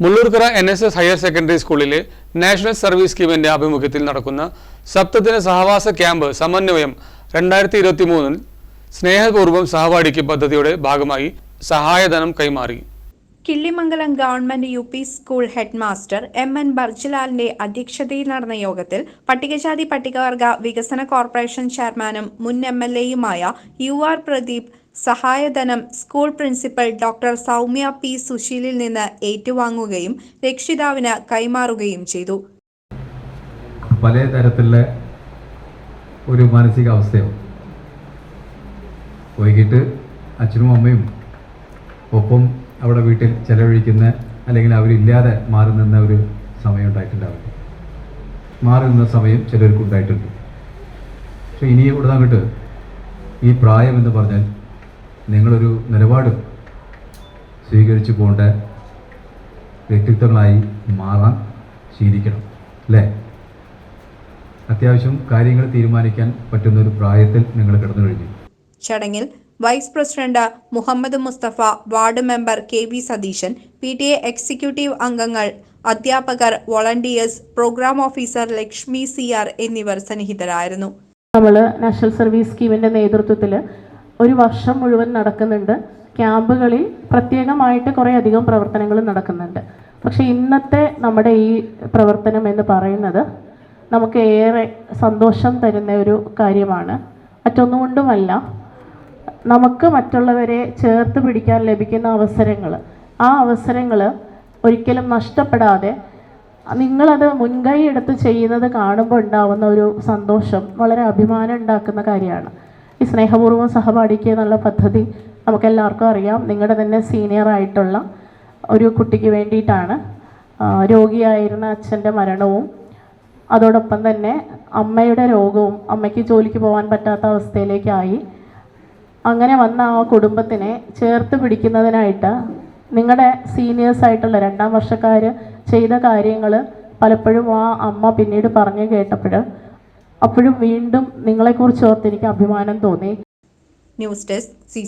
Mullurkara N S S higher secondary സ്കൂളിലെ national service സ്കീമിന്റെ ആഭിമുഖ്യത്തിൽ നടക്കുന്ന സപ്തദിന സഹവാസ ക്യാമ്പ് സമന്വയം രണ്ടായിരത്തി ഇരുപത്തി മൂന്നിൽ സ്നേഹപൂർവം സഹപാഠിക്ക് പദ്ധതിയുടെ ഭാഗമായി സഹായധനം കൈമാറി. Killimangalam government U P school head master M N ബർജിലാലിന്റെ അധ്യക്ഷതയിൽ നടന്ന യോഗത്തിൽ പട്ടികജാതി പട്ടികവർഗ വികസന കോർപ്പറേഷൻ ചെയർമാനും മുൻ എം എൽ എയുമായ യു ആർ പ്രദീപ് സഹായധനം school principal doctor Soumya P സുശീലിൽ നിന്ന് ഏറ്റുവാങ്ങുകയും രക്ഷിതാവിന് കൈമാറുകയും ചെയ്തു. പല തരത്തിലുള്ള ഒരു മാനസികാവസ്ഥയോ. വൈകിട്ട് അച്ഛനും അമ്മയും ഒപ്പം അവിടെ വീട്ടിൽ ചെലവഴിക്കുന്ന അല്ലെങ്കിൽ അവരില്ലാതെ മാറി നിന്ന ഒരു സമയം ഉണ്ടായിട്ടുണ്ടാവില്ല. മാറി നിന്ന സമയം ചിലർക്ക് ഉണ്ടായിട്ടുണ്ട്. പക്ഷെ ഇനി ഇവിടെ നിന്നിട്ട് ഈ പ്രായം എന്ന് പറഞ്ഞാൽ നിങ്ങളൊരു നിലപാട് സ്വീകരിച്ചു പോകേണ്ട വ്യക്തിത്വങ്ങളായി മാറാൻ ശീലിക്കണം അല്ലേ? അത്യാവശ്യം കാര്യങ്ങൾ തീരുമാനിക്കാൻ പറ്റുന്ന ഒരു പ്രായത്തിൽ നിങ്ങൾ കിടന്നു കഴിഞ്ഞു. ചടങ്ങിൽ vice president Muhammad Musthafa ward member K V Satheesan P T A executive അംഗങ്ങൾ അധ്യാപകർ volunteers programme officer Lakshmi C R എന്നിവർ സന്നിഹിതരായിരുന്നു. നമ്മൾ നാഷണൽ സർവീസ് സ്കീമിന്റെ നേതൃത്വത്തിൽ ഒരു വർഷം മുഴുവൻ നടക്കുന്നുണ്ട്. ക്യാമ്പുകളിൽ പ്രത്യേകമായിട്ട് കുറേ അധികം പ്രവർത്തനങ്ങൾ നടക്കുന്നുണ്ട്. പക്ഷേ ഇന്നത്തെ നമ്മുടെ ഈ പ്രവർത്തനം എന്ന് പറയുന്നത് നമുക്ക് ഏറെ സന്തോഷം തരുന്ന ഒരു കാര്യമാണ്. മറ്റൊന്നുകൊണ്ടുമല്ല നമുക്ക് മറ്റുള്ളവരെ ചേർത്ത് പിടിക്കാൻ ലഭിക്കുന്ന അവസരങ്ങൾ ആ അവസരങ്ങൾ ഒരിക്കലും നഷ്ടപ്പെടാതെ നിങ്ങളത് മുൻകൈ എടുത്ത് ചെയ്യുന്നത് കാണുമ്പോൾ ഉണ്ടാവുന്ന ഒരു സന്തോഷം വളരെ അഭിമാനം ഉണ്ടാക്കുന്ന കാര്യമാണ്. ഈ സ്നേഹപൂർവം സഹപാഠിക്കുക എന്നുള്ള പദ്ധതി നമുക്കെല്ലാവർക്കും അറിയാം. നിങ്ങളുടെ തന്നെ സീനിയർ ആയിട്ടുള്ള ഒരു കുട്ടിക്ക് വേണ്ടിയിട്ടാണ്. രോഗിയായിരുന്ന അച്ഛന്റെ മരണവും അതോടൊപ്പം തന്നെ അമ്മയുടെ രോഗവും അമ്മയ്ക്ക് ജോലിക്ക് പോകാൻ പറ്റാത്ത അവസ്ഥയിലേക്കായി. അങ്ങനെ വന്ന ആ കുടുംബത്തിനെ ചേർത്ത് പിടിക്കുന്നതിനായിട്ട് നിങ്ങളുടെ സീനിയേഴ്സ് ആയിട്ടുള്ള രണ്ടാം വർഷക്കാർ ചെയ്ത കാര്യങ്ങൾ പലപ്പോഴും ആ അമ്മ പിന്നീട് പറഞ്ഞു കേട്ടപ്പോൾ അപ്പോഴും വീണ്ടും നിങ്ങളെക്കുറിച്ച് ഓർത്ത് എനിക്ക് അഭിമാനം തോന്നി. News desk C